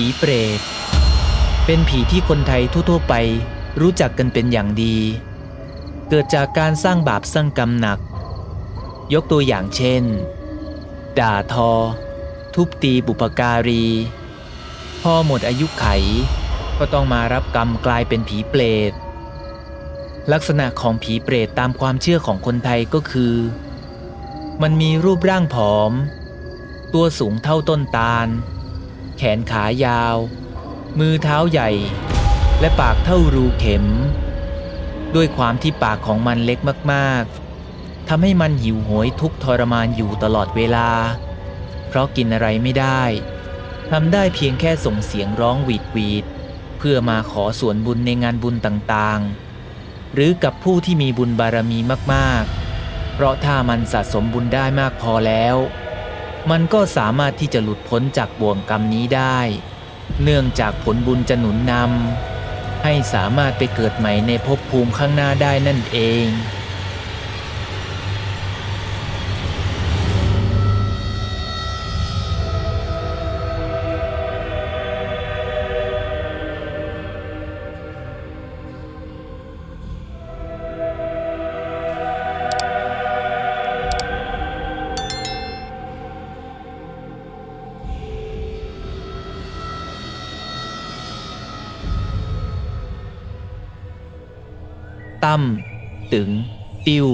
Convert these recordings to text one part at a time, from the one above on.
ผีเปรต เป็นผีที่คนไทยทั่วๆไปรู้จักกันเป็นอย่างดี เกิดจากการสร้างบาปสร้างกรรมหนัก ยกตัวอย่างเช่น ด่าทอ ทุบตีบุปการี พอหมดอายุไข ก็ต้องมารับกรรมกลายเป็นผีเปรต ลักษณะของผีเปรตตามความเชื่อของคนไทยก็คือ มันมีรูปร่างผอม ตัวสูงเท่าต้นตาล แขนขายาว มือเท้าใหญ่ และปากเท่ารูเข็ม ด้วยความที่ปากของมันเล็กมากๆทำให้มันหิวโหยทุกทรมานอยู่ตลอดเวลา เพราะกินอะไรไม่ได้ทำได้เพียงแค่ส่งเสียงร้องหวีดหวีดเพื่อมาขอส่วนบุญในงานบุญต่างๆ หรือกับผู้ที่มีบุญบารมีมากๆ เพราะถ้ามันสะสมบุญได้มากพอแล้ว มันก็สามารถที่จะหลุดพ้นจากบ่วงกรรมนี้ได้ เนื่องจากผลบุญจะหนุนนำให้สามารถไปเกิดใหม่ในภพภูมิข้างหน้าได้นั่นเอง ตั้มตึง ติ้ว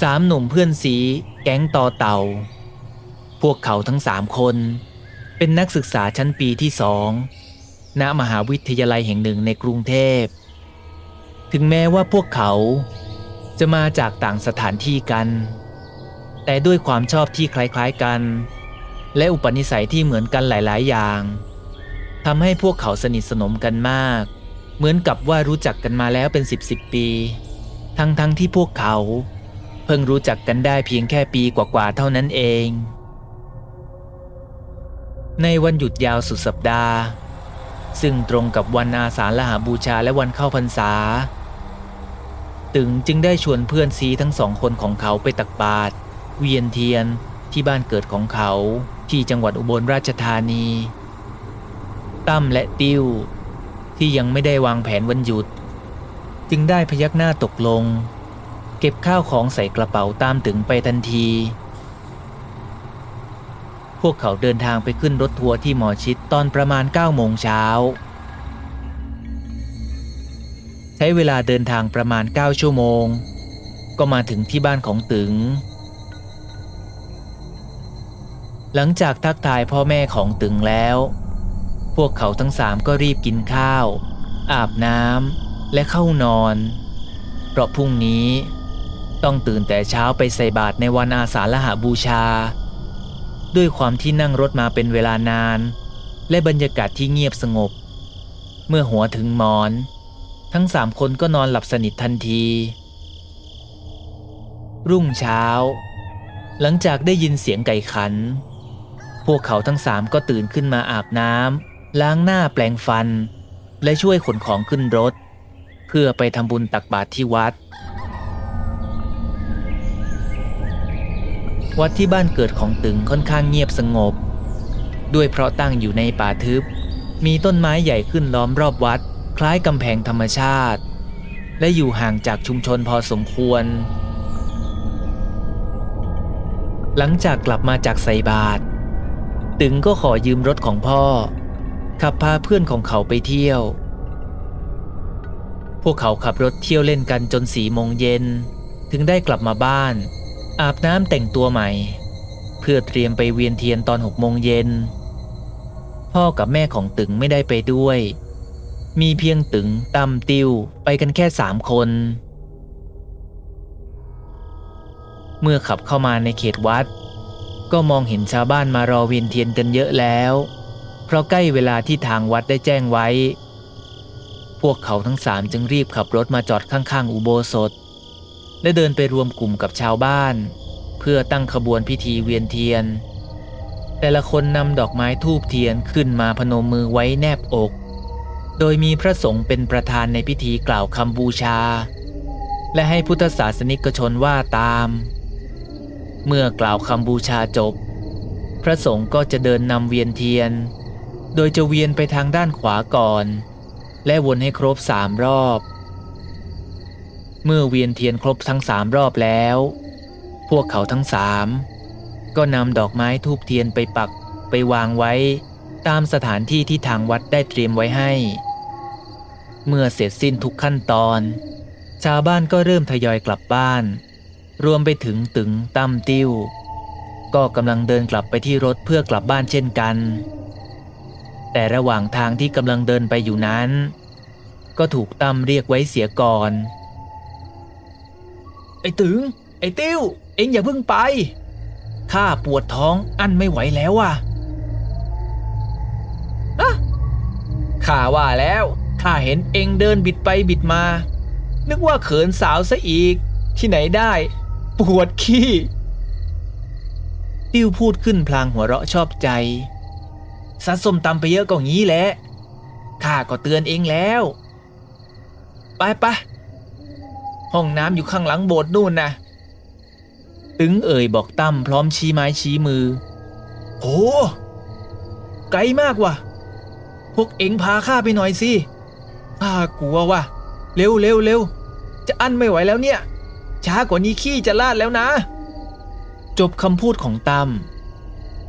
สามหนุ่มเพื่อนสีแก๊งต่อเต่า พวกเขาทั้งสามคน เป็นนักศึกษาชั้นปีที่สองณมหาวิทยาลัยแห่งหนึ่งในกรุงเทพ ถึงแม้ว่าพวกเขาจะมาจากต่างสถานที่กัน แต่ด้วยความชอบที่คล้ายๆกัน และอุปนิสัยที่เหมือนกันหลายๆ อย่างทำให้พวกเขาสนิทสนมกันมาก เหมือนกับว่ารู้จักกันมาแล้วเป็นสิบสิบปี ทั้งๆทที่พวกเขา เพิ่งรู้จักกันได้เพียงแค่ปีกว่าๆเท่านั้นเอง ในวันหยุดยาวสุดสัปดาห์ ซึ่งตรงกับวันอาสาฬหาบูชาและวันเข้าพรรษา ตึงจึงได้ชวนเพื่อนซีทั้งสองคนของเขาไปตักบาตรเวียนเทียนที่บ้านเกิดของเขาที่จังหวัดอุบลราชธานีตั้มและติ้ว ที่ยังไม่ได้วางแผนวันหยุด จึงได้พยักหน้าตกลง เก็บข้าวของใส่กระเป๋าตามตึงไปทันที พวกเขาเดินทางไปขึ้นรถทัวร์ที่หมอชิดตอนประมาณ9โมงเช้า ใช้เวลาเดินทางประมาณ 9 ชั่วโมง ก็มาถึงที่บ้านของตึง หลังจากทักทายพ่อแม่ของตึงแล้ว พวกเขาทั้งสามก็รีบกินข้าว อาบน้ำและเข้านอน เพราะพรุ่งนี้ต้องตื่นแต่เช้าไปใส่บาตรในวันอาสาฬหาบูชา ด้วยความที่นั่งรถมาเป็นเวลานาน และบรรยากาศที่เงียบสงบ เมื่อหัวถึงหมอน ทั้งสามคนก็นอนหลับสนิททันที รุ่งเช้า หลังจากได้ยินเสียงไก่ขัน พวกเขาทั้งสามก็ตื่นขึ้นมาอาบน้ำ ล้างหน้าแปลงฟัน และช่วยขนของขึ้นรถ เพื่อไปทำบุญตักบาตรที่วัด วัดที่บ้านเกิดของตึงค่อนข้างเงียบสงบ ด้วยเพราะตั้งอยู่ในป่าทึบ มีต้นไม้ใหญ่ขึ้นล้อมรอบวัด คล้ายกำแพงธรรมชาติ และอยู่ห่างจากชุมชนพอสมควร หลังจากกลับมาจากใส่บาตรตึงก็ขอยืมรถของพ่อ ขับพาเพื่อนของเขาไปเที่ยว พวกเขาขับรถเที่ยวเล่นกันจนสี่โมงเย็น ถึงได้กลับมาบ้าน อาบน้ำแต่งตัวใหม่ เพื่อเตรียมไปเวียนเทียนตอนหกโมงเย็น พ่อกับแม่ของตึงไม่ได้ไปด้วย มีเพียงตึงตำติวไปกันแค่สามคน เมื่อขับเข้ามาในเขตวัด ก็มองเห็นชาวบ้านมารอเวียนเทียนกันเยอะแล้ว เพราะใกล้เวลาที่ทางวัดได้แจ้งไว้ พวกเขาทั้งสามจึงรีบขับรถมาจอดข้างๆ อุโบสถ และเดินไปรวมกลุ่มกับชาวบ้าน เพื่อตั้งขบวนพิธีเวียนเทียน แต่ละคนนำดอกไม้ทูบเทียนขึ้นมาพนมมือไว้แนบอก โดยมีพระสงฆ์เป็นประธานในพิธีกล่าวคำบูชา และให้พุทธศาสนิกชนว่าตาม เมื่อกล่าวคำบูชาจบ พระสงฆ์ก็จะเดินนำเวียนเทียน โดยจะเวียนไปทางด้านขวาก่อน และวนให้ครบสามรอบ เมื่อเวียนเทียนครบทั้งสามรอบแล้ว พวกเขาทั้งสามก็นำดอกไม้ทูบเทียนไปปักไปวางไว้ ตามสถานที่ที่ทางวัดได้เตรียมไว้ให้ เมื่อเสร็จสิ้นทุกขั้นตอน ชาวบ้านก็เริ่มทยอยกลับบ้าน รวมไปถึงตึงตั้มติ้ว ก็กำลังเดินกลับไปที่รถเพื่อกลับบ้านเช่นกัน แต่ระหว่างทางที่กำลังเดินไปอยู่นั้น ก็ถูกตั้มเรียกไว้เสียก่อน ไอ้ตึง ไอ้ติ้ว เอ็งอย่าเพิ่งไป ข้าปวดท้องอั้นไม่ไหวแล้วอะอะข้าว่าแล้วข้าเห็นเอ็งเดินบิดไปบิดมา นึกว่าเขินสาวซะอีก ที่ไหนได้ ปวดขี้ ติ้วพูดขึ้นพลางหัวเราะชอบใจ ซัดส้มตำไปเยอะก็งี้แหละข้าก็เตือนเองแล้ว ไปไปห้องน้ำอยู่ข้างหลังโบสถ์นู่นนะตึงเอ่ยบอกตั้มพร้อมชี้ไม้ชี้มือโหไกลมากว่ะ พวกเอ็งพาข้าไปหน่อยสิข้ากลัวว่ะ เร็วเร็วเร็วจะอั้นไม่ไหวแล้วเนี่ย ช้ากว่านี้ขี้จะลาดแล้วนะ จบคำพูดของตั้ม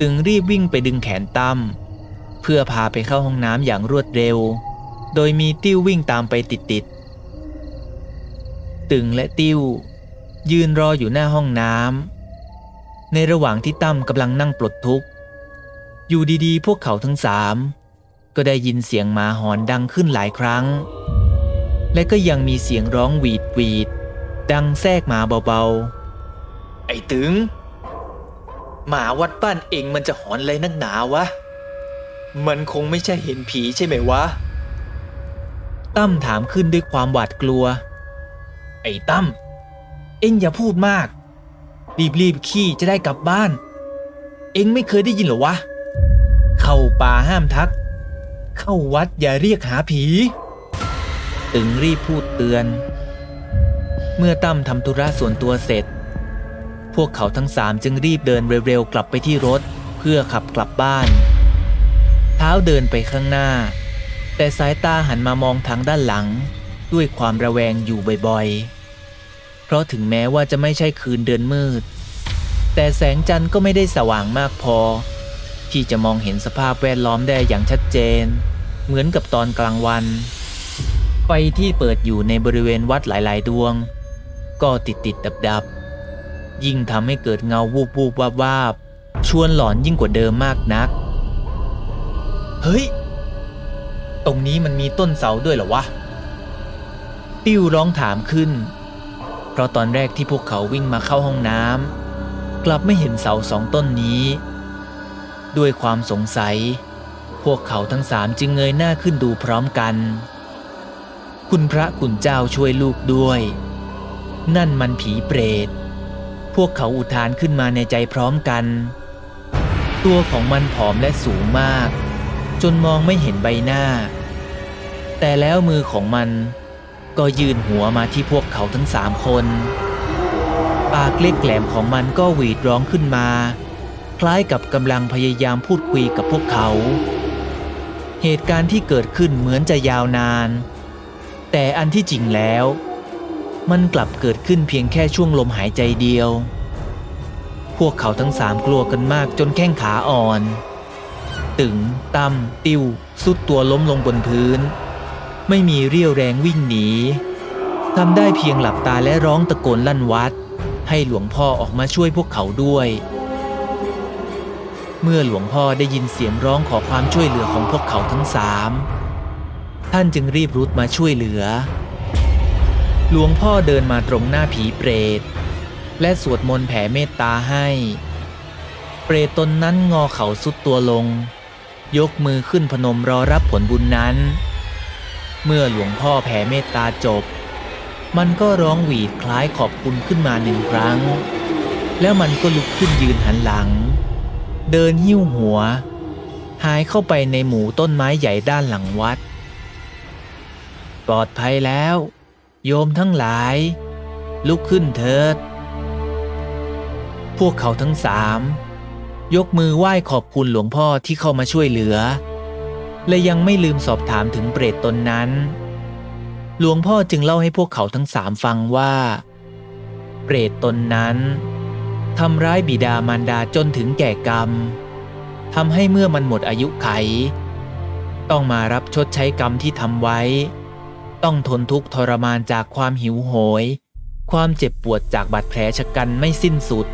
ตึงรีบวิ่งไปดึงแขนตั้ม เพื่อพาไปเข้าห้องน้ำอย่างรวดเร็ว โดยมีติ้ววิ่งตามไปติดๆ ตึงและติ้ว ยืนรออยู่หน้าห้องน้ำในระหว่างที่ตั้มกำลังนั่งปลดทุกข์ อยู่ดีๆ พวกเขาทั้งสามก็ได้ยินเสียงหมาหอนดังขึ้นหลายครั้ง และก็ยังมีเสียงร้องหวีดหวีดดังแทรกมาเบาๆ ไอ้ตึง หมาวัดบ้านเองมันจะหอนอะไรนักหนาวะ มันคงไม่ใช่เห็นผีใช่ไหมวะ ตั้มถามขึ้นด้วยความหวาดกลัว ไอ้ตั้ม เอ็งอย่าพูดมาก รีบๆขี้จะได้กลับบ้าน เอ็งไม่เคยได้ยินเหรอวะ เข้าป่าห้ามทัก เข้าวัดอย่าเรียกหาผี ตึงรีบพูดเตือน เมื่อตั้มทำธุระส่วนตัวเสร็จ พวกเขาทั้งสามจึงรีบเดินเร็วๆกลับไปที่รถเพื่อขับกลับบ้าน เท้าเดินไปข้างหน้า แต่สายตาหันมามองทางด้านหลัง ด้วยความระแวงอยู่บ่อยๆ เพราะถึงแม้ว่าจะไม่ใช่คืนเดือนมืด แต่แสงจันทร์ก็ไม่ได้สว่างมากพอ ที่จะมองเห็นสภาพแวดล้อมได้อย่างชัดเจน เหมือนกับตอนกลางวันไฟที่เปิดอยู่ในบริเวณวัดหลาย ๆ ดวง ก็ติดติดดับดับยิ่งทำให้เกิดเงาวูบวูบวาบวาบชวนหลอนยิ่งกว่าเดิมมากนัก เฮ้ย ตรงนี้มันมีต้นเสาด้วยเหรอวะติ้วร้องถามขึ้น เพราะตอนแรกที่พวกเขาวิ่งมาเข้าห้องน้ำกลับไม่เห็นเสาสองต้นนี้ ด้วยความสงสัย พวกเขาทั้งสามจึงเงยหน้าขึ้นดูพร้อมกัน คุณพระคุณเจ้าช่วยลูกด้วย นั่นมันผีเปรต พวกเขาอุทานขึ้นมาในใจพร้อมกัน ตัวของมันผอมและสูงมาก จนมองไม่เห็นใบหน้า แต่แล้วมือของมันก็ยืนหัวมาที่พวกเขาทั้งสามคน ปากเล็กแหลมของมันก็หวีดร้องขึ้นมา คล้ายกับกำลังพยายามพูดคุยกับพวกเขา เหตุการณ์ที่เกิดขึ้นเหมือนจะยาวนาน แต่อันที่จริงแล้ว มันกลับเกิดขึ้นเพียงแค่ช่วงลมหายใจเดียว พวกเขาทั้งสามกลัวกันมากจนแข้งขาอ่อน ตึงตั้มติ้วสุดตัวล้มลงบนพื้น ไม่มีเรี่ยวแรงวิ่งหนีทำได้เพียงหลับตาและร้องตะโกนลั่นวัด ให้หลวงพ่อออกมาช่วยพวกเขาด้วย เมื่อหลวงพ่อได้ยินเสียงร้องขอความช่วยเหลือของพวกเขาทั้งสามท่านจึงรีบรุดมาช่วยเหลือ หลวงพ่อเดินมาตรงหน้าผีเปรต และสวดมนต์แผ่เมตตาให้ เปรตตนนั้นงอเขาสุดตัวลง ยกมือขึ้นพนมรอรับผลบุญนั้น เมื่อหลวงพ่อแผ่เมตตาจบ มันก็ร้องหวีดคล้ายขอบคุณขึ้นมาหนึ่งครั้ง แล้วมันก็ลุกขึ้นยืนหันหลัง เดินหิ้วหัว หายเข้าไปในหมู่ต้นไม้ใหญ่ด้านหลังวัด ปลอดภัยแล้ว โยมทั้งหลาย ลุกขึ้นเถิด พวกเขาทั้งสาม ยกมือไหว้ขอบคุณหลวงพ่อที่เข้ามาช่วยเหลือ และยังไม่ลืมสอบถามถึงเปรตตนนั้น หลวงพ่อจึงเล่าให้พวกเขาทั้งสามฟังว่า เปรตตนนั้นทำร้ายบิดามารดาจนถึงแก่กรรมทำให้เมื่อมันหมดอายุไข ต้องมารับชดใช้กรรมที่ทำไว้ ต้องทนทุกข์ทรมานจากความหิวโหย ความเจ็บปวดจากบาดแผลชะกันไม่สิ้นสุด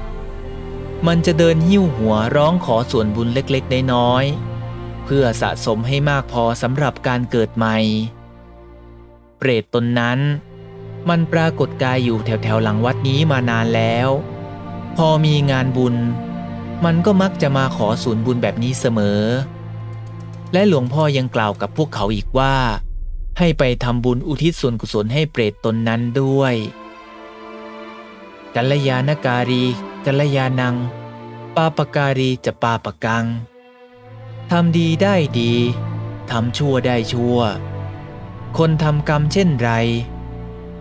มันจะเดินหิ้วหัวร้องขอส่วนบุญเล็กๆ น้อยๆ เพื่อสะสมให้มากพอสำหรับการเกิดใหม่ เปรตตนนั้น มันปรากฏกายอยู่แถวๆหลังวัดนี้มานานแล้ว พอมีงานบุญ มันก็มักจะมาขอส่วนบุญแบบนี้เสมอ และหลวงพ่อยังกล่าวกับพวกเขาอีกว่า ให้ไปทำบุญอุทิศส่วนกุศลให้เปรตตนนั้นด้วยกัลยาณการีกัลยาณัง ปาปการีจะปาปกัง ทำดีได้ดี ทำชั่วได้ชั่ว คนทำกรรมเช่นไร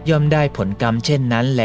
ย่อมได้ผลกรรมเช่นนั้นแล